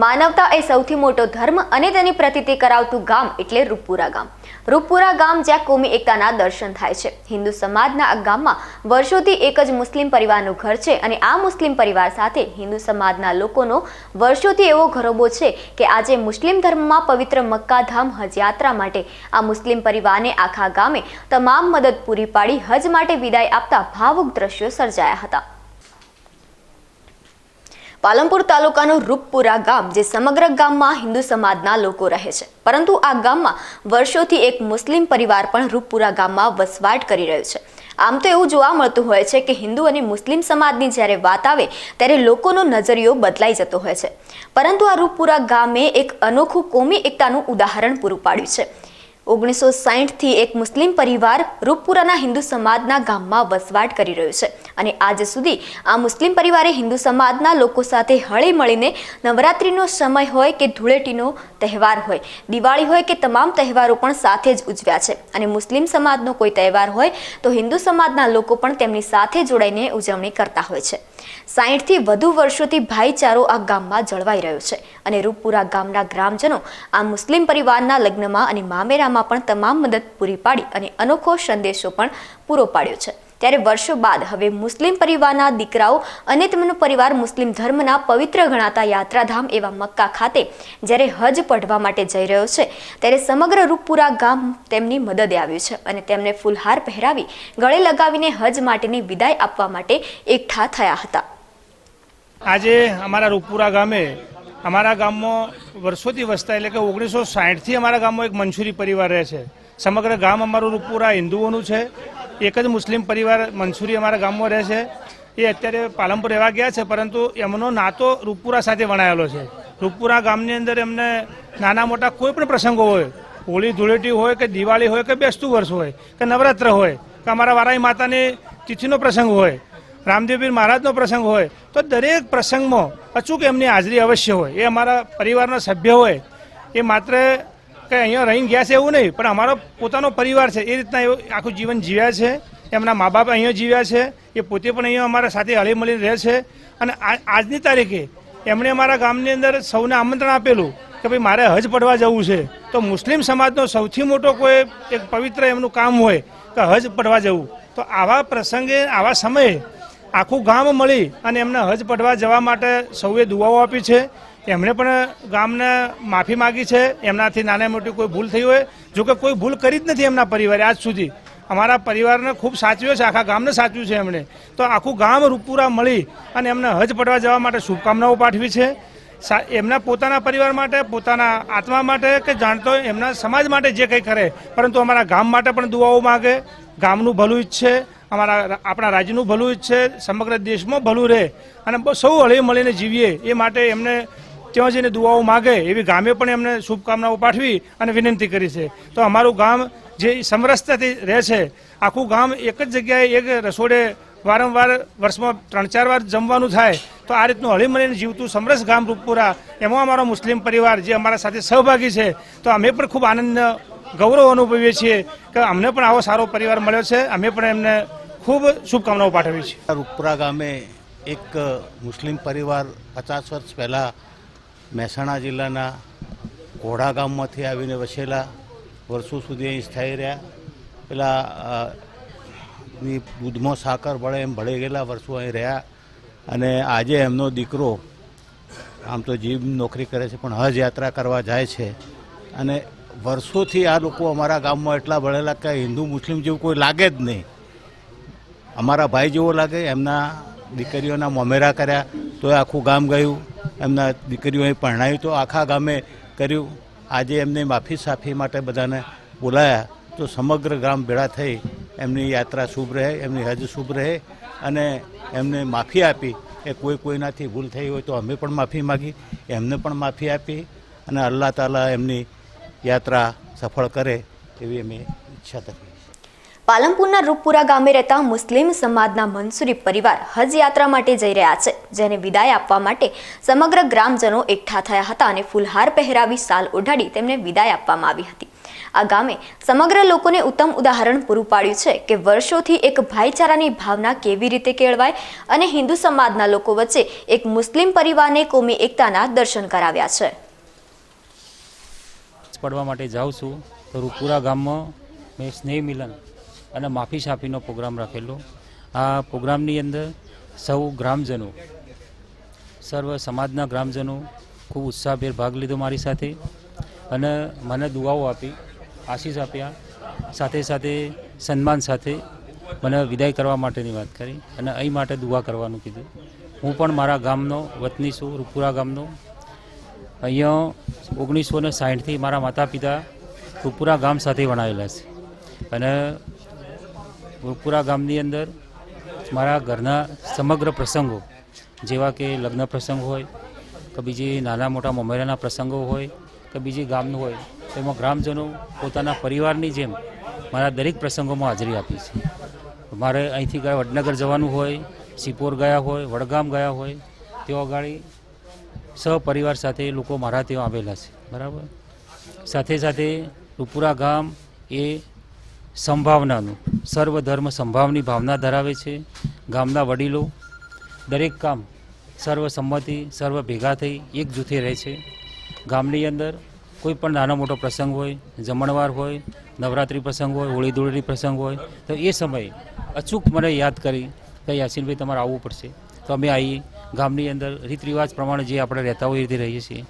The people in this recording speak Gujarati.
માનવતા એ સૌથી મોટો ધર્મ અને તેની પ્રતિતિ કરાવતું ગામ એટલે રૂપપુરા ગામ. રૂપપુરા ગામ જ્યાં કોમી એકતાના દર્શન થાય છે. હિન્દુ સમાજના આ ગામમાં વર્ષોથી એક જ મુસ્લિમ પરિવારનું ઘર છે અને આ મુસ્લિમ પરિવાર સાથે હિન્દુ સમાજના લોકોનો વર્ષોથી એવો ઘરોબો છે કે આજે મુસ્લિમ ધર્મમાં પવિત્ર મક્કાધામ હજ યાત્રા માટે આ મુસ્લિમ પરિવારને આખા ગામે તમામ મદદ પૂરી પાડી હજ માટે વિદાય આપતા ભાવુક દ્રશ્યો સર્જાયા હતા. પાલનપુર તાલુકાનું રૂપપુરા ગામ, જે સમગ્ર ગામમાં હિન્દુ સમાજના લોકો રહે છે. પરંતુ આ ગામમાં વર્ષોથી એક મુસ્લિમ પરિવાર પણ રૂપપુરા ગામમાં વસવાટ કરી રહ્યો છે. આમ તો એવું જોવા મળતું હોય છે કે હિન્દુ અને મુસ્લિમ સમાજની જ્યારે વાત આવે, ત્યારે લોકોનો નજરિયો બદલાઈ જતો હોય છે. પરંતુ આ રૂપપુરા ગામે એક અનોખું કોમી એકતાનું ઉદાહરણ પૂરું પાડ્યું છે. ઓગણીસો સાહીઠથી એક મુસ્લિમ પરિવાર રૂપપુરાના હિન્દુ સમાજના ગામમાં વસવાટ કરી રહ્યું છે. અને આજ સુધી આ મુસ્લિમ પરિવારે હિન્દુ સમાજના લોકો સાથે હળી મળીને નવરાત્રિનો સમય હોય કે ધૂળેટીનો તહેવાર હોય, દિવાળી હોય કે તમામ તહેવારો પણ સાથે જ ઉજવ્યા છે. અને મુસ્લિમ સમાજનો કોઈ તહેવાર હોય તો હિન્દુ સમાજના લોકો પણ તેમની સાથે જોડાઈને ઉજવણી કરતા હોય છે. સાહીઠથી વધુ વર્ષોથી ભાઈચારો આ ગામમાં જળવાઈ રહ્યો છે અને રૂપપુરા ગામના ગ્રામજનો આ મુસ્લિમ પરિવારના લગ્નમાં અને મામેરામાં પણ તમામ મદદ પૂરી પાડી અને અનોખો સંદેશો પણ પૂરો પાડ્યો છે. ત્યારે વર્ષો બાદ હવે મુસ્લિમ પરિવારના દીકરાઓ અને તેમનો પરિવાર મુસ્લિમ ધર્મના પવિત્ર ગણાતા યાત્રાધામ એવા મક્કા ખાતે જ્યારે હજ પઢવા માટે જઈ રહ્યો છે, ત્યારે સમગ્ર રૂપપુરા ગામ તેમની મદદે આવ્યું છે અને તેમને ફૂલહાર પહેરાવી ગળે લગાવીને હજ માટેની વિદાય આપવા માટે એકઠા થયા હતા. આજે અમારા રૂપપુરા ગામે, અમારા ગામમાં વર્ષોથી વસતા, એટલે કે ઓગણીસો સાહીઠથી અમારા ગામમાં એક મંસૂરી પરિવાર રહે છે. સમગ્ર ગામ અમારું રૂપપુરા હિન્દુઓનું છે. એક જ મુસ્લિમ પરિવાર મંસૂરી અમારા ગામમાં રહે છે. એ અત્યારે પાલનપુર રહેવા ગયા છે, પરંતુ એમનો નાતો રૂપપુરા સાથે વણાયેલો છે. રૂપપુરા ગામની અંદર એમને નાના મોટા કોઈ પણ પ્રસંગો હોય, હોળી ધૂળેટી હોય કે દિવાળી હોય કે બેસતું વર્ષ હોય કે નવરાત્ર હોય કે અમારા વારાઈ માતાની તિથિનો પ્રસંગ હોય રામદેવપીર મહારાજનો પ્રસંગ હોય, તો દરેક પ્રસંગમાં અચૂક એમની હાજરી અવશ્ય હોય. એ અમારા પરિવારના સભ્ય હોય. એ માત્ર કે અહીંયા રહીને ગયા છે એવું નહીં, પણ અમારો પોતાનો પરિવાર છે, એ રીતના એ આખું જીવન જીવ્યા છે, એમના મા બાપ અહીંયા જીવ્યા છે, એ પોતે પણ અહીંયા અમારા સાથે હળી મળીને રહે છે, અને આજની તારીખે એમણે અમારા ગામની અંદર સૌને આમંત્રણ આપેલું કે ભાઈ મારે હજ પડવા જવું છે. તો મુસ્લિમ સમાજનો સૌથી મોટો કોઈ એક પવિત્ર એમનું કામ હોય કે હજ પડવા જવું. તો આવા પ્રસંગે, આવા સમયે આખું ગામ મળી અને એમને હજ પડવા જવા માટે સૌએ દુઆઓ આપી છે. એમણે પણ ગામને માફી માગી છે. એમનાથી નાના મોટી કોઈ ભૂલ થઈ હોય. જો કે કોઈ ભૂલ કરી જ નથી એમના પરિવારે આજ સુધી. અમારા પરિવારને ખૂબ સાચવ્યો છે. આખા ગામને સાચવ્યું છે એમણે. તો આખું ગામ રૂપુરા મળી અને એમને હજ પડવા જવા માટે શુભકામનાઓ પાઠવી છે. એમના પોતાના પરિવાર માટે, પોતાના આત્મા માટે કે જાણતો એમના સમાજ માટે જે કંઈ કરે. પરંતુ અમારા ગામ માટે પણ દુઆઓ માગે. ગામનું ભલું ઈચ્છે. અમારા આપણા રાજ્યનું ભલું ઈચ્છે. સમગ્ર દેશમાં ભલું રહે. અને સૌ હળી મળીને જીવીએ. એ માટે એમને ત્યાં જઈને દુઆઓ માગે એવી ગામે પણ એમને શુભકામનાઓ પાઠવી અને વિનંતી કરી છે. તો અમારું ગામ જે સમરસતાથી રહે છે, આખું ગામ એક જ જગ્યાએ એક રસોડે વારંવાર વર્ષમાં ત્રણ ચાર વાર જમવાનું થાય, તો આ રીતનું હળી મળીને જીવતું સમરસ ગામ રૂપપુરા, એમાં અમારો મુસ્લિમ પરિવાર જે અમારા સાથે સહભાગી છે, તો અમે પણ ખૂબ આનંદ, ગૌરવ અનુભવીએ છીએ કે અમને પણ આવો સારો પરિવાર મળ્યો છે, અમે પણ એમને ખૂબ શુભકામનાઓ પાઠવી છે રૂપપુરા ગામે એક મુસ્લિમ પરિવાર પચાસ વર્ષ પહેલાં મહેસાણા જિલ્લાના ઘોડા ગામમાંથી આવીને વસેલા વર્ષો સુધી અહીં સ્થાયી રહ્યા. પેલા દૂધમાં સાકર ભળે એમ ભળી ગયેલા વર્ષો અહીં રહ્યા. અને આજે એમનો દીકરો આમ તો જીવ નોકરી કરે છે, પણ હજ યાત્રા કરવા જાય છે. અને વર્ષોથી આ લોકો અમારા ગામમાં એટલા ભળેલા કે હિન્દુ, મુસ્લિમ જેવું કોઈ લાગે જ નહીં. અમારા ભાઈ જેવો લાગે, એમના દીકરીઓના મોમેરા કર્યા. તો આખું ગામ ગયું, એમના દીકરીઓએ પરણાયું, તો આખા ગામે કર્યું. આજે એમને માફી સાફી માટે બધાને બોલાયા, તો સમગ્ર ગામ ભેળા થઈ. એમની યાત્રા શુભ રહે, એમની હજ શુભ રહે, અને એમને માફી આપી. એ કોઈ કોઈનાથી ભૂલ થઈ હોય તો અમે પણ માફી માગી, એમને પણ માફી આપી, અને અલ્લાહ તાલા એમની યાત્રા સફળ કરે એવી અમે ઈચ્છા કરી પાલનપુરના રૂપપુરા ગામે રહેતા મુસ્લિમ સમાજના મનસુરી પરિવાર હજ યાત્રા માટે જઈ રહ્યા છે, જેને વિદાય આપવા માટે સમગ્ર ગ્રામજનો એકઠા થયા હતા અને ફૂલહાર પહેરાવી સાલ ઓઢાડી તેમને વિદાય આપવામાં આવી હતી. આ ગામે સમગ્ર લોકોને ઉત્તમ ઉદાહરણ પૂરું પાડ્યું છે કે વર્ષોથી એક ભાઈચારાની ભાવના કેવી રીતે કેળવાય અને હિન્દુ સમાજના લોકો વચ્ચે એક મુસ્લિમ પરિવારને કોમી એકતાના દર્શન કરાવ્યા છે. પડવા માટે જાઉં છું. તો રૂપુરા ગામમાં મેં સ્નેહ મિલન અને માફી સાફીનો પ્રોગ્રામ રાખેલો. આ પ્રોગ્રામની અંદર સૌ ગ્રામજનો, સર્વ સમાજના ગ્રામજનો ખૂબ ઉત્સાહભેર ભાગ લીધો મારી સાથે અને મને દુઆઓ આપી, આશીષ આપ્યા, સાથે સાથે સન્માન સાથે મને વિદાય કરવા માટેની વાત કરી અને અહીં માટે દુઆ કરવાનું કીધું. હું પણ મારા ગામનો વતની છું, રૂપુરા ગામનો. અહીંયા ઓગણીસો ને સાઠથી મારા માતા પિતા રૂપુરા ગામ સાથે વણાયેલા છે. અને રૂપુરા ગામની અંદર મારા ઘરના સમગ્ર પ્રસંગો, જેવા કે લગ્ન પ્રસંગ હોય, કે બીજી નાના મોટા મમેરાના પ્રસંગો હોય, કે બીજી ગામનું હોય, તેમાં ગ્રામજનો પોતાના પરિવારની જેમ મારા દરેક પ્રસંગોમાં હાજરી આપી છે. મારે અહીંથી ગયા વડનગર જવાનું હોય, સિપોર ગયા હોય, વડગામ ગયા હોય, તેઓ અગાડી સહપરિવાર સાથે લોકો મારા ત્યાં આવેલા છે. બરાબર? સાથે સાથે રૂપુરા ગામ એ સંભાવનાનું. સર્વધર્મ સંભાવની ભાવના ધરાવે છે. ગામના વડીલો, દરેક કામ સર્વસંમતિ સર્વ ભેગા થઈ એક જૂથે રહે છે. ગામની અંદર કોઈ પણ નાનો મોટો પ્રસંગ હોય, જમણવાર હોય, નવરાત્રિ પ્રસંગ હોય, હોળી ધૂળેટી પ્રસંગ હોય, તો એ સમયે અચૂક મને યાદ કરી કે યાસીનભાઈ તમારે આવવું પડશે. તો અમે આવીએ ગામની અંદર રીત રિવાજ પ્રમાણે જે આપણે રહેતા હોય રીતે રહીએ છીએ.